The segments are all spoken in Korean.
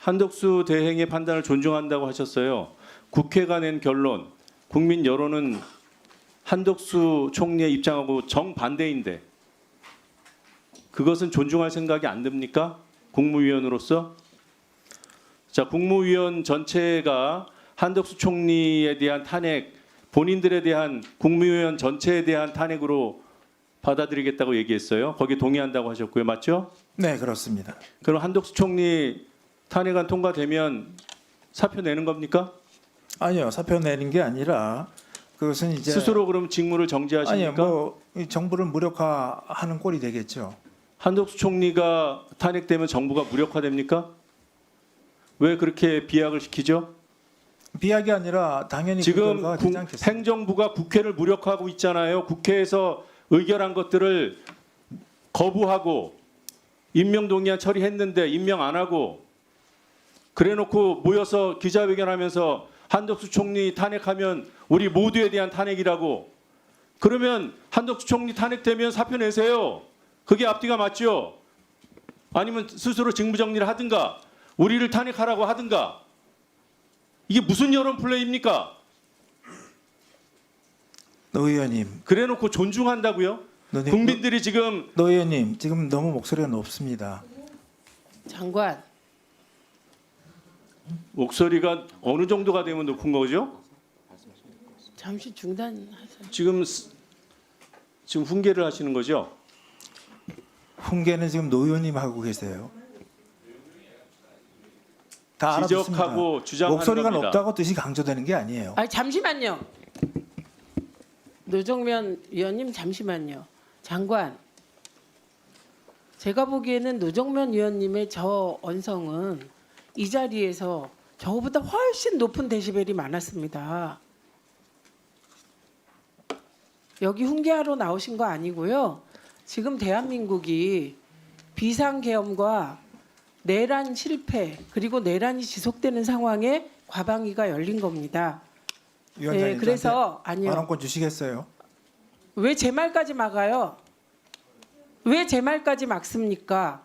한덕수 대행의 판단을 존중한다고 하셨어요. 국회가 낸 결론, 국민 여론은 한덕수 총리의 입장하고 정반대인데 그것은 존중할 생각이 안 듭니까? 국무위원으로서? 자, 국무위원 전체가 한덕수 총리에 대한 탄핵, 본인들에 대한 국무위원 전체에 대한 탄핵으로 받아들이겠다고 얘기했어요. 거기 동의한다고 하셨고요. 맞죠? 네, 그렇습니다. 그럼 한덕수 총리 탄핵안 통과되면 사표 내는 겁니까? 아니요, 사표 내는 게 아니라 그것은 이제 스스로 그럼 직무를 정지하십니까? 아니요, 뭐이 정부를 무력화하는 꼴이 되겠죠. 한덕수 총리가 탄핵되면 정부가 무력화됩니까? 왜 그렇게 비약을 시키죠? 비약이 아니라 당연히 그 지금 국-? 행정부가 국회를 무력화하고 있잖아요. 국회에서 의결한 것들을 거부하고 임명 동의안 처리했는데 임명 안 하고 그래놓고 모여서 기자회견하면서 한덕수 총리 탄핵하면 우리 모두에 대한 탄핵이라고 그러면 한덕수 총리 탄핵되면 사표 내세요. 그게 앞뒤가 맞죠? 아니면 스스로 직무 정리를 하든가 우리를 탄핵하라고 하든가 이게 무슨 여론 플레이입니까? 노 의원님, 그래놓고 존중한다고요? 노, 네, 국민들이 지금 노 의원님 지금 너무 목소리가 높습니다. 장관, 목소리가 어느 정도가 되면 높은 거죠? 잠시 중단하세요. 지금 스- 지금 훈계를 하시는 거죠? 훈계는 지금 노 의원님 하고 계세요. 다 알아듣습니다. 지적하고 주장하는 목소리가 겁니다. 높다고 뜻이 강조되는 게 아니에요. 아 잠시만요. 노정면 위원님 잠시만요. 장관, 제가 보기에는 노정면 위원님의 저 언성은 이 자리에서 저보다 훨씬 높은 데시벨이 많았습니다. 여기 훈계하러 나오신 거 아니고요. 지금 대한민국이 비상계엄과 내란 실패 그리고 내란이 지속되는 상황에 과방위가 열린 겁니다. 위원장님 예, 그래서 아니요. 발언권 주시겠어요? 왜 제 말까지 막아요? 왜 제 말까지 막습니까?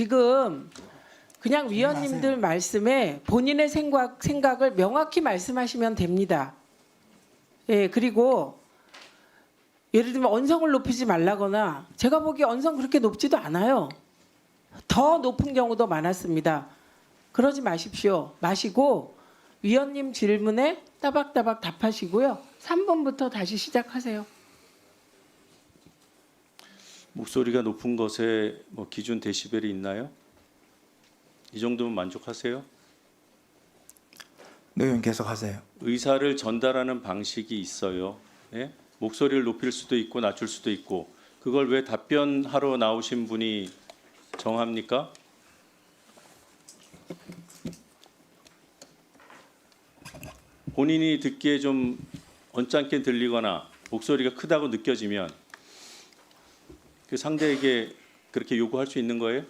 지금 그냥 위원님들 말씀에 본인의 생각 생각을 명확히 말씀하시면 됩니다. 예, 그리고 예를 들면 언성을 높이지 말라거나 제가 보기에 언성 그렇게 높지도 않아요. 더 높은 경우도 많았습니다. 그러지 마십시오. 마시고 위원님 질문에 따박따박 답하시고요. 3번부터 다시 시작하세요. 목소리가 높은 것에 뭐 기준 데시벨이 있나요? 이 정도면 만족하세요? 노 의원 계속 하세요. 의사를 전달하는 방식이 있어요. 예? 목소리를 높일 수도 있고 낮출 수도 있고 그걸 왜 답변하러 나오신 분이 정합니까? 본인이 듣기에 좀 언짢게 들리거나 목소리가 크다고 느껴지면 그 상대에게 그렇게 요구할 수 있는 거예요?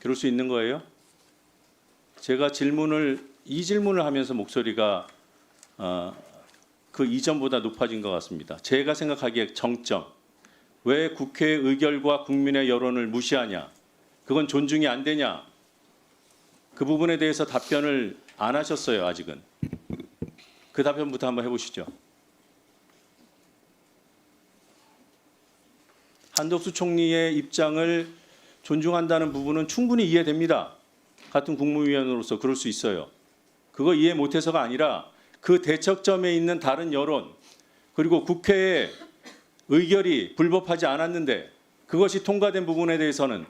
그럴 수 있는 거예요? 제가 질문을 이 질문을 하면서 목소리가 어, 그 이전보다 높아진 것 같습니다. 제가 생각하기에 정점. 왜 국회의 의결과 국민의 여론을 무시하냐? 그건 존중이 안 되냐? 그 부분에 대해서 답변을 안 하셨어요, 아직은. 그 답변부터 한번 해보시죠. 한덕수 총리의 입장을 존중한다는 부분은 충분히 이해됩니다. 같은 국무위원으로서 그럴 수 있어요. 그거 이해 못해서가 아니라 그 대척점에 있는 다른 여론 그리고 국회의 의결이 불법하지 않았는데 그것이 통과된 부분에 대해서는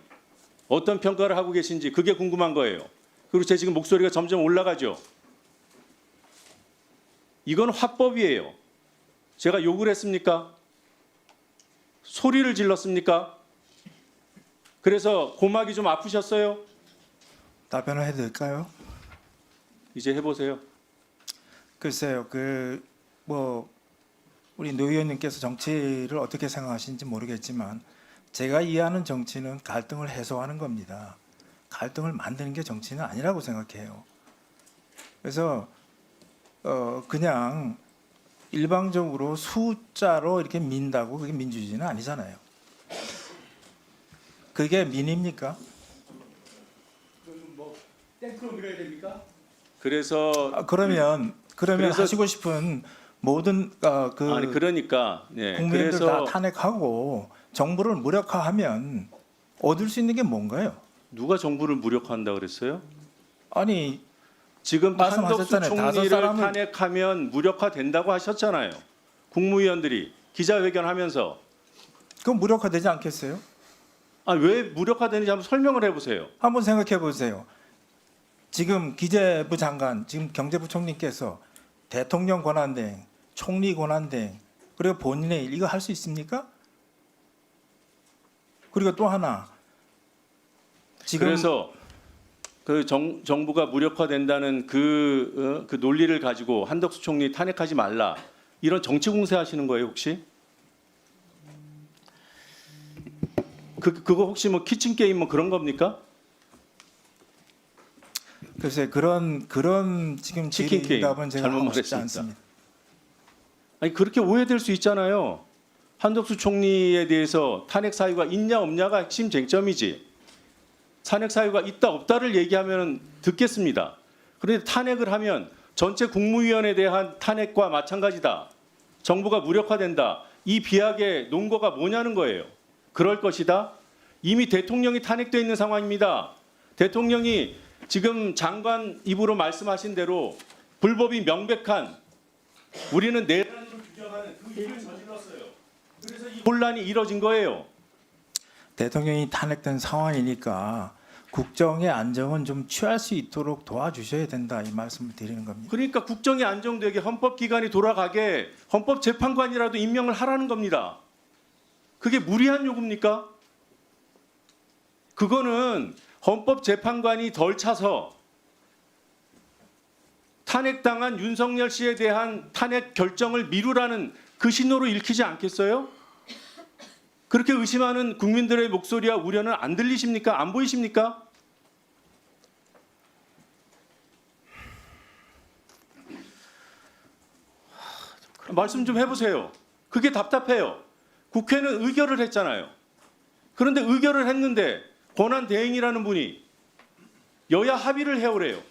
어떤 평가를 하고 계신지 그게 궁금한 거예요. 그리고 제 지금 목소리가 점점 올라가죠. 이건 화법이에요. 제가 욕을 했습니까? 소리를 질렀습니까? 그래서 고막이 좀 아프셨어요? 답변을 해도 될까요? 이제 해보세요. 글쎄요, 그 뭐 우리 노 의원님께서 정치를 어떻게 생각하시는지 모르겠지만 제가 이해하는 정치는 갈등을 해소하는 겁니다. 갈등을 만드는 게 정치는 아니라고 생각해요. 그래서 어 그냥 일방적으로 숫자로 이렇게 민다고 그게 민주주의는 아니잖아요. 그게 민입니까? 땡크로 그려야 됩니까? 그래서 아, 그러면 그러면 그래서- 하시고 싶은 모든 어, 그 아니 그러니까 예. 국민들 그래서 다 탄핵하고 정부를 무력화하면 얻을 수 있는 게 뭔가요? 누가 정부를 무력화한다 그랬어요? 아니 지금 한덕수 말씀하셨잖아요. 다섯 총리를 사람을- 탄핵하면 무력화된다고 하셨잖아요. 국무위원들이 기자회견하면서 그건 무력화되지 않겠어요? 아, 왜 무력화되는지 한번 설명을 해보세요. 한번 생각해 보세요. 지금 기재부 장관, 지금 경제부 총리께서 대통령 권한대행, 총리 권한대행, 그리고 본인의 일 이거 할 수 있습니까? 그리고 또 하나 지금 그래서 그 정, 정부가 무력화된다는 그, 어, 그 논리를 가지고 한덕수 총리 탄핵하지 말라 이런 정치 공세하시는 거예요 혹시? 그 그거 혹시 뭐 키친 게임 뭐 그런 겁니까? 글쎄 그런 그런 지금 치킨 게임. 질의답은 제가 잘못 말했습니다. 않습니다. 아니 그렇게 오해될 수 있잖아요. 한덕수 총리에 대해서 탄핵 사유가 있냐 없냐가 핵심 쟁점이지. 탄핵 사유가 있다 없다를 얘기하면 듣겠습니다. 그런데 탄핵을 하면 전체 국무위원에 대한 탄핵과 마찬가지다. 정부가 무력화된다. 이 비약의 논거가 뭐냐는 거예요. 그럴 것이다. 이미 대통령이 탄핵돼 있는 상황입니다. 대통령이 지금 장관 입으로 말씀하신 대로 불법이 명백한 우리는 내란으로 규정하는 그 일을 저질렀어요. 그래서 이 혼란이 이뤄진 거예요. 대통령이 탄핵된 상황이니까 국정의 안정은 좀 취할 수 있도록 도와주셔야 된다 이 말씀을 드리는 겁니다. 그러니까 국정이 안정되게 헌법 기관이 돌아가게 헌법 재판관이라도 임명을 하라는 겁니다. 그게 무리한 요구입니까? 그거는 헌법 재판관이 덜 차서 탄핵당한 윤석열 씨에 대한 탄핵 결정을 미루라는 그 신호로 읽히지 않겠어요? 그렇게 의심하는 국민들의 목소리와 우려는 안 들리십니까? 안 보이십니까? 말씀 좀 해보세요. 그게 답답해요. 국회는 의결을 했잖아요. 그런데 의결을 했는데 권한 대행이라는 분이 여야 합의를 해오래요.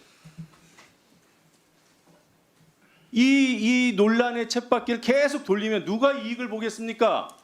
이, 이 논란의 쳇바퀴를 계속 돌리면 누가 이익을 보겠습니까?